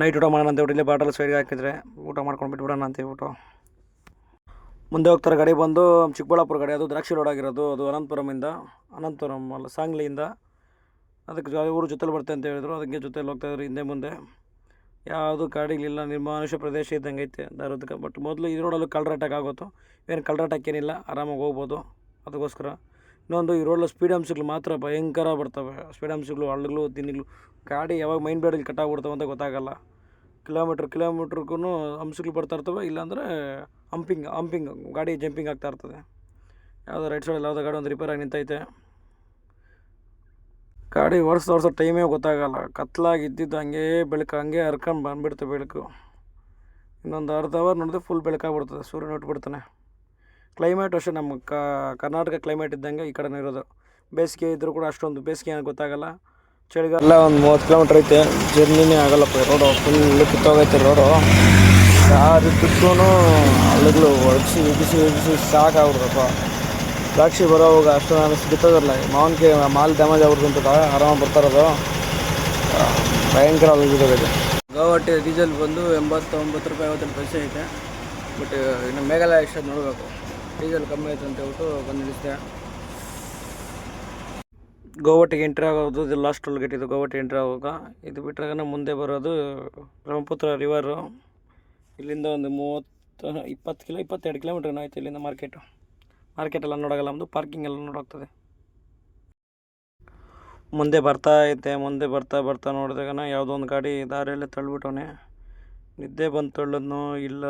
ನೈಟ್ ಊಟ ಮಾಡೋಣ ಅಂತ ಹೇಳಿ ಇಲ್ಲೇ ಬಾಟಲ್ ಸೈಡ್ಗೆ ಹಾಕಿದ್ರೆ ಊಟ ಮಾಡ್ಕೊಂಡು ಬಿಟ್ಬಿಡೋಣ ಅಂತ ಹೇಳ್ಬಿಟ್ಟು. ಮುಂದೆ ಹೋಗ್ತಾರೆ ಗಾಡಿ ಬಂದು ಚಿಕ್ಕಬಳ್ಳಾಪುರ ಗಾಡಿ, ಅದು ದ್ರಾಕ್ಷಿ ರೋಡ್ ಆಗಿರೋದು, ಅದು ಅನಂತಪುರಮಿಂದ ಅನಂತಪುರಂ ಅಲ್ಲ, ಸಾಂಗ್ಲಿಯಿಂದ. ಅದಕ್ಕೆ ಊರು ಜೊತೆಲಿ ಬರ್ತೆ ಅಂತ ಹೇಳಿದ್ರು. ಅದಕ್ಕೆ ಜೊತೆಲಿ ಹೋಗ್ತಾ ಇದ್ರು ಹಿಂದೆ ಮುಂದೆ. ಯಾವುದು ಗಾಡಿಗಳಿಲ್ಲ, ನಿರ್ಮಾನುಷ್ಯ ಪ್ರದೇಶ ಇದ್ದಂಗೆ ಐತೆ ದಾರದಕ್ಕೆ. ಬಟ್ ಮೊದಲು ಈ ರೋಡಲ್ಲೂ ಕಳ್ಳರ ಅಟ್ಯಾಕ್ ಆಗೋತು. ಏನು ಕಳ್ಳರ ಅಟ್ಯಾಕ್ ಏನಿಲ್ಲ, ಆರಾಮಾಗಿ ಹೋಗ್ಬೋದು ಅದಕ್ಕೋಸ್ಕರ. ಇನ್ನೊಂದು ಈ ರೋಡಲ್ಲಿ ಸ್ಪೀಡ್ ಅಂಶಗಳು ಮಾತ್ರ ಭಯಂಕರ ಬರ್ತವೆ. ಸ್ಪೀಡ್ ಅಂಶಗಳು ಹಳ್ಳಗಳು, ದಿನಗಳು. ಗಾಡಿ ಯಾವಾಗ ಮೈನ್ ಬೇಡಲ್ಲಿ ಕಟ್ಟಾಗ್ಬಿಡ್ತವೆ ಅಂತ ಗೊತ್ತಾಗಲ್ಲ. ಕಿಲೋಮೀಟ್ರ್ ಕಿಲೋಮೀಟ್ರ್ಗೂ ಹಂಪ್ಸ್ಗಳು ಬರ್ತಾ ಇರ್ತವೆ, ಇಲ್ಲಾಂದರೆ ಹಂಪಿಂಗ್ ಹಂಪಿಂಗ್, ಗಾಡಿ ಜಂಪಿಂಗ್ ಆಗ್ತಾ ಇರ್ತದೆ. ಯಾವುದೋ ರೈಟ್ ಸೈಡಲ್ಲಿ ಯಾವುದೋ ಗಾಡಿ ಒಂದು ರಿಪೇರ್ ಆಗಿ ನಿಂತೈತೆ. ಗಾಡಿ ಓಡಿಸ್ತಾ ಓಡಿಸೋ ಟೈಮೇ ಗೊತ್ತಾಗಲ್ಲ. ಕತ್ಲಾಗಿ ಇದ್ದಿದ್ದು ಹಂಗೆ ಬೆಳಕು, ಹಂಗೆ ಹರ್ಕೊಂಡು ಬಂದುಬಿಡ್ತು ಬೆಳಕು. ಇನ್ನೊಂದು ಅರ್ಧ ಅವರ್ ನೋಡಿದ್ರೆ ಫುಲ್ ಬೆಳಕಾಗ್ಬಿಡ್ತದೆ ಸೂರ್ಯ ನೋಟ್ಬಿಡ್ತಾನೆ ಕ್ಲೈಮೇಟ್ ಅಷ್ಟೇ ನಮ್ಮ ಕರ್ನಾಟಕ ಕ್ಲೈಮೇಟ್ ಇದ್ದಂಗೆ ಈ ಕಡೆನೇ ಇರೋದು. ಬೇಸಿಗೆ ಇದ್ದರೂ ಕೂಡ ಅಷ್ಟೊಂದು ಬೇಸಿಗೆ ಗೊತ್ತಾಗಲ್ಲ. ಚಳಿಗಾಲ ಒಂದು ಮೂವತ್ತು ಕಿಲೋಮೀಟ್ರ್ ಐತೆ. ಜರ್ನಿನೇ ಆಗಲ್ಲಪ್ಪ ರೋಡು ಫುಲ್ ಕಿತ್ತೋಗೈತೆ ರೋಡು ಯಾರು ಕಿತ್ತೂ ಹಳ್ಳಗಳು ಒಳಗಿಸಿ ಇಗಿಸಿ ಇಗಿಸಿ ಸಾಕಾಗ್ಬಿಡ್ತಪ್ಪ ದ್ರಾಕ್ಷಿ ಬರೋವಾಗ ಅಷ್ಟು ನಾನು ಬಿತ್ತೋದಿರಲ್ಲ ಮಾವಿನಕಾಯಿ ಮಾಲ್ ಡ್ಯಾಮೇಜ್ ಆಗ್ಬಿಡ್ತು ಅಂತ ಆರಾಮಾಗಿ ಬರ್ತಾರದು ಭಯಂಕರ ಬಿದ್ದೋಗೈತೆ ಗೋವಾಟಿ ಡೀಸೆಲ್ ಬಂದು ಎಂಬತ್ತೊಂಬತ್ತು ರೂಪಾಯಿ ಐವತ್ತೆಂಟು ಪೈಸೆ ಐತೆ. ಬಟ್ ಇನ್ನು ಮೇಘಾಲಯ ಎಷ್ಟು ನೋಡಬೇಕು. ಡೀಸೆಲ್ ಕಮ್ಮಿ ಆಯ್ತು ಅಂತ ಹೇಳ್ಬಿಟ್ಟು ಬಂದು ನಿಲ್ಲಿಸಿದೆ. ಗೋವಾಟಿಗೆ ಎಂಟ್ರಿ ಆಗೋದು, ಇದು ಲಾಸ್ಟ್ ಟೋಲ್ ಗೇಟ್ ಇದು ಗೋವಟಿಗೆ ಎಂಟ್ರಿ ಆಗುವಾಗ. ಇದು ಬಿಟ್ಟರೆ ಮುಂದೆ ಬರೋದು ಬ್ರಹ್ಮಪುತ್ರ ರಿವರು ಇಲ್ಲಿಂದ ಒಂದು ಮೂವತ್ತು, ಇಪ್ಪತ್ತು ಕಿಲೋ ಇಪ್ಪತ್ತೆರಡು ಕಿಲೋಮೀಟ್ರ್ ಆಯಿತು ಇಲ್ಲಿಂದ ಮಾರ್ಕೆಟು ಮಾರ್ಕೆಟ್ ಎಲ್ಲ ನೋಡೋಲ್ಲ ನಮ್ಮದು ಪಾರ್ಕಿಂಗ್ ಎಲ್ಲ ನೋಡೋಗ್ತದೆ. ಮುಂದೆ ಬರ್ತಾ ಐತೆ ಮುಂದೆ ಬರ್ತಾ ಬರ್ತಾ ನೋಡಿದಾಗನ ಯಾವುದೋ ಒಂದು ಗಾಡಿ ದಾರಿಯಲ್ಲೇ ತಳ್ಳಿಬಿಟ್ಟವನೆ. ನಿದ್ದೆ ಬಂದು ತಳ್ಳದ್ನೋ, ಇಲ್ಲ,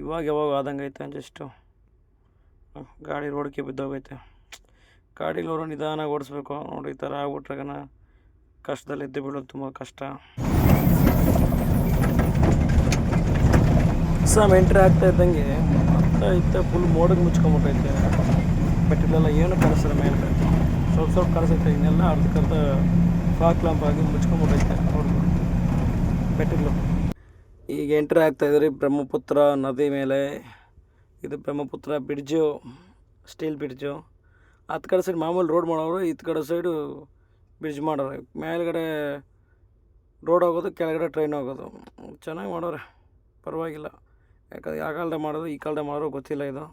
ಇವಾಗ ಯಾವಾಗ ಆದಂಗೆ ಐತೆ ಜಸ್ಟು ಗಾಡಿ ರೋಡ್ಗೆ ಬಿದ್ದೋಗೈತೆ. ಗಾಡಿಲವರು ನಿಧಾನ ಓಡಿಸ್ಬೇಕು. ನೋಡಿ ಈ ಥರ ಆಗ್ಬಿಟ್ರಾಗನ ಕಷ್ಟದಲ್ಲಿ ಎದ್ದು ಬೀಳೋದು ತುಂಬ ಕಷ್ಟ. ಸಮ್ ಎಂಟ್ರಿ ಆಗ್ತಾ ಇದ್ದಂಗೆ ಆಗ್ತಾ ಇತ್ತ ಫುಲ್ ಮೋಡಗೆ ಮುಚ್ಕೊಂಬಿಟ್ಟೈತೆ. ಬಟ್ ಇಲ್ಲೆಲ್ಲ ಏನು ಕಾಣಿಸ್ತದೆ ಮೇಲೆ ಸ್ವಲ್ಪ ಸ್ವಲ್ಪ ಕಾಣಿಸುತ್ತೆ. ಇನ್ನೆಲ್ಲ ಅರ್ಧಕ್ಕರ್ಧ ಫಾಕ್ ಲ್ಯಾಂಪ್ ಆಗಿ ಮುಚ್ಕೊಂಬಿಟ್ಟೈತೆ. ನೋಡ್ಬೋದು ಬೆಟ್ಟಿಲ್ಲ ಈಗ ಎಂಟ್ರಿ ಆಗ್ತಾ ಇದ್ರಿ ಬ್ರಹ್ಮಪುತ್ರ ನದಿ ಮೇಲೆ. ಇದು ಬ್ರಹ್ಮಪುತ್ರ ಬ್ರಿಡ್ಜು ಸ್ಟೀಲ್ ಬ್ರಿಡ್ಜು ಹತ್ತು ಕಡೆ ಸೈಡ್ ಮಾಮೂಲಿ ರೋಡ್ ಮಾಡೋರು ಇತ್ತು ಕಡೆ ಸೈಡು ಬ್ರಿಡ್ಜ್ ಮಾಡೋರು. ಮೇಲ್ಗಡೆ ರೋಡ್ ಹೋಗೋದು, ಕೆಳಗಡೆ ಟ್ರೈನ್ ಹೋಗೋದು. ಚೆನ್ನಾಗಿ ಮಾಡೋರೆ. ಪರವಾಗಿಲ್ಲ. ಯಾಕಂದ್ರೆ ಯಾವ ಕಾಲದ ಮಾಡೋದು, ಈ ಕಾಲದ ಮಾಡೋರು ಗೊತ್ತಿಲ್ಲ ಇದು.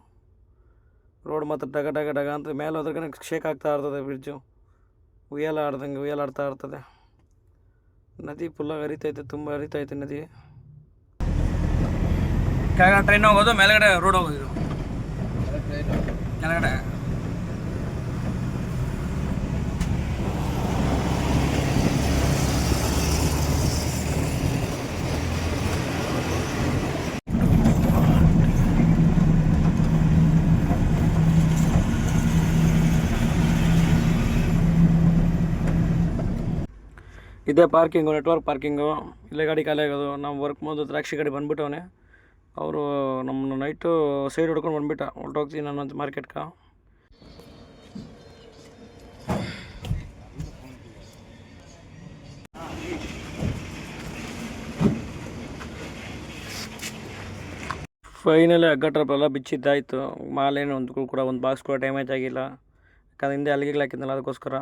ರೋಡ್ ಮಾತ್ರ ಡಗ ಡಗ ಡಗ ಅಂತ ಮೇಲೆ ಹೋದ್ರೆ ಶೇಕ್ ಆಗ್ತಾ ಇರ್ತದೆ ಬ್ರಿಡ್ಜು ಉಯ್ಯಾಲ ಆಡ್ದಂಗೆ ಉಯ್ಯಾಲಾಡ್ತಾ ಇರ್ತದೆ. ನದಿ ಫುಲ್ಲಾಗಿ ಹರಿತೈತೆ, ತುಂಬ ಹರಿತೈತೆ ನದಿ. ಕೆಳಗಡೆ ಟ್ರೈನ್ ಹೋಗೋದು, ಮೇಲ್ಗಡೆ ರೋಡ್ ಹೋಗೋದು ಕೆಳಗಡೆ. ಇದೇ ಪಾರ್ಕಿಂಗು, ನೆಟ್ವರ್ಕ್ ಪಾರ್ಕಿಂಗು, ಇಲ್ಲೇ ಗಾಡಿ ಖಾಲಿ ಆಗೋದು, ನಾವು ವರ್ಕ್ ಮುಂದೆ ದ್ರಾಕ್ಷಿ ಗಾಡಿ ಬಂದ್ಬಿಟ್ಟವನೆ. ಅವರು ನಮ್ಮನ್ನು ನೈಟು ಸೈಡ್ ಹೊಡ್ಕೊಂಡು ಬಂದ್ಬಿಟ್ಟ. ಹೊರ್ಟೋಗ್ತೀನಿ ನಾನು ಅಂತ ಮಾರ್ಕೆಟ್ಗೆ ಫೈನಲಿ ಅಗ್ಗಟ್ರಪ್ಪೆಲ್ಲ ಬಿಚ್ಚಿದ್ದಾಯಿತು. ಮಾಲೇನು ಒಂದು ಕೂಡ ಒಂದು ಬಾಕ್ಸ್ ಕೂಡ ಡ್ಯಾಮೇಜ್ ಆಗಿಲ್ಲ. ಯಾಕಂದ್ರೆ ಹಿಂದೆ ಅಲ್ಲಿಗೆ ಹಾಕಿದ್ನಲ್ಲ ಅದಕ್ಕೋಸ್ಕರ.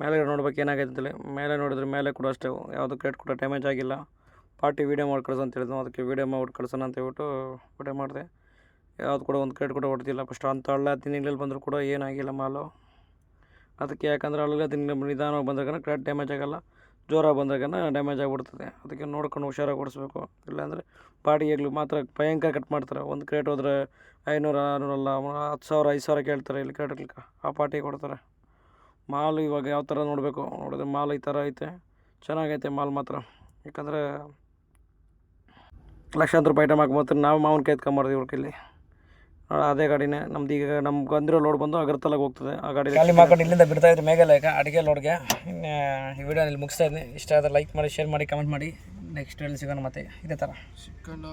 ಮೇಲೆ ನೋಡ್ಬೇಕು ಏನಾಗೈತೆ ಮೇಲೆ ನೋಡಿದ್ರೆ ಮೇಲೆ ಕೂಡ ಅಷ್ಟೇ. ಯಾವುದು ಕ್ರೇಟ್ ಕೂಡ ಡ್ಯಾಮೇಜ್ ಆಗಿಲ್ಲ. ಪಾರ್ಟಿ ವೀಡಿಯೋ ಮಾಡಿ ಕಳ್ಸು ಅಂತ ಹೇಳಿದ್ನು. ಅದಕ್ಕೆ ವೀಡಿಯೋ ಮಾಡಿ ಕಳ್ಸೋಣ ಅಂತ ಹೇಳ್ಬಿಟ್ಟು ವೀಡಿಯೋ ಮಾಡಿದೆ. ಯಾವುದು ಕೂಡ ಒಂದು ಕ್ರೇಟ್ ಕೂಡ ಹೊಡೆದಿಲ್ಲ. ಫಸ್ಟ್ ಅಂತ ಹಳ್ಳ ತಿಂಗಳಲ್ಲಿ ಬಂದರೂ ಕೂಡ ಏನಾಗಿಲ್ಲ ಮಾಲು. ಅದಕ್ಕೆ ಯಾಕಂದ್ರೆ ಅಲ್ಲೆಲ್ಲ ತಿಂಗಳು ನಿಧಾನವಾಗಿ ಬಂದಾಗ ಕ್ರೇಟ್ ಡ್ಯಾಮೇಜ್ ಆಗೋಲ್ಲ. ಜೋರಾಗಿ ಬಂದಾಗ ಡ್ಯಾಮೇಜ್ ಆಗಿಬಿಡ್ತದೆ. ಅದಕ್ಕೆ ನೋಡ್ಕೊಂಡು ಹುಷಾರಾಗಿ ಕೊಡಿಸ್ಬೇಕು ಇಲ್ಲಾಂದರೆ ಬಾಡಿಗೆಗಳು ಮಾತ್ರ ಭಯಂಕರ ಕಟ್ ಮಾಡ್ತಾರೆ. ಒಂದು ಕ್ರೇಟ್ ಹೋದರೆ ಐನೂರು ಆರುನೂರಲ್ಲ ಹತ್ತು ಸಾವಿರ, ಐದು ಸಾವಿರ ಕೇಳ್ತಾರೆ ಇಲ್ಲಿ ಕ್ರೆಡಿಟ್ ಆ ಪಾರ್ಟಿ ಕೊಡ್ತಾರೆ. ಮಾಲ್ ಇವಾಗ ಯಾವ ಥರ ನೋಡಬೇಕು? ನೋಡಿದ್ರೆ ಮಾಲ್ ಈ ಥರ ಐತೆ. ಚೆನ್ನಾಗೈತೆ ಮಾಲ್ ಮಾತ್ರ. ಯಾಕಂದರೆ ಲಕ್ಷಾಂತರ ರೂಪಾಯಿ ಐಟಮ್ ಹಾಕ್ಬೋದು ನಾವು ಮಾವನ ಕೈ ಎತ್ಕೊಂಬಾರ್ದು ಇವ್ರ ಇಲ್ಲಿ. ನೋಡ ಅದೇ ಗಾಡಿನೇ. ನಮ್ದು ಈಗ ನಮ್ಗೆ ಬಂದಿರೋ ಲೋಡ್ ಬಂದು ಅಗರ್ತಲಾಗ ಹೋಗ್ತದೆ. ಆ ಗಾಡಿ ಖಾಲಿ ಮಾಡ್ಕೊಂಡು ಇಲ್ಲಿಂದ ಬಿಡ್ತಾ ಇದ್ರೆ ಮೇಘಾಲಯಕ್ಕೆ ಅಡುಗೆ ಲೋಡ್ಗೆ ಇನ್ನು ಈ ವಿಡಿಯೋ ಇಲ್ಲಿ ಮುಗಿಸ್ತಾ ಇದ್ದೀನಿ ಇಷ್ಟ ಆದರೆ ಲೈಕ್ ಮಾಡಿ ಶೇರ್ ಮಾಡಿ ಕಮೆಂಟ್ ಮಾಡಿ. ನೆಕ್ಸ್ಟ್ ಹೇಳಿ ಸಿಗೋಣ ಮತ್ತೆ. ಇದೇ ಥರ ಚಿಕನ್